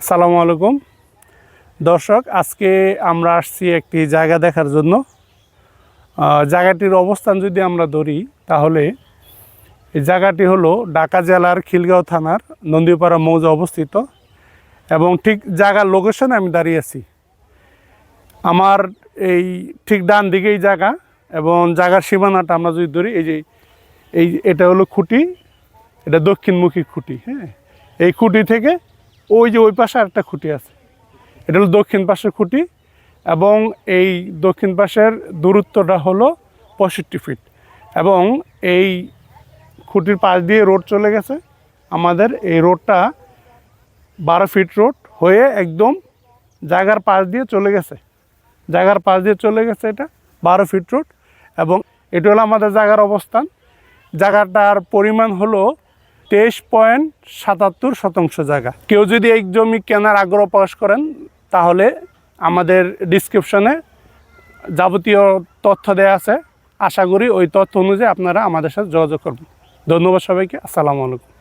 আসসালামু আলাইকুম। দর্শক, আজকে আমরা আসছি একটি জায়গা দেখার জন্য। জায়গাটির অবস্থান যদি আমরা ধরি, তাহলে এই জায়গাটি হলো ঢাকা জেলার খিলগাঁও থানার নন্দীপাড়া মৌজা অবস্থিত এবং ঠিক জায়গার লোকেশনে আমি দাঁড়িয়ে আছি। আমার এই ঠিক ডান দিকেই জায়গা এবং জায়গার সীমানাটা আমরা যদি ধরি, এই যে, এই, এটা হলো খুঁটি, এটা দক্ষিণমুখী খুঁটি হ্যাঁ? এই খুঁটি থেকে ওই যে ওই পাশে একটা খুঁটি আছে। এটা হলো দক্ষিণ পাশের খুঁটি এবং এই দক্ষিণ পাশের দূরত্বটা হলো পঁয়ষট্টি ফিট এবং এই খুঁটির পাশ দিয়ে রোড চলে গেছে। আমাদের এই রোডটা বারো ফিট রোড হয়ে একদম জায়গার পাশ দিয়ে চলে গেছে। জায়গার পাশ দিয়ে চলে গেছে এটা, বারো ফিট রোড এবং এটা হলো আমাদের জায়গার অবস্থান। জায়গাটার পরিমাণ হলো তেইশ পয়েন্ট সাতাত্তর শতাংশ জায়গা। কেউ যদি এই জমি কেনার আগ্রহ প্রকাশ করেন, তাহলে আমাদের ডিসক্রিপশনে যাবতীয় তথ্য দেয়া আছে। আশা করি ওই তথ্য অনুযায়ী আপনারা আমাদের সাথে যোগাযোগ করবেন। ধন্যবাদ সবাইকে। আসসালামু আলাইকুম।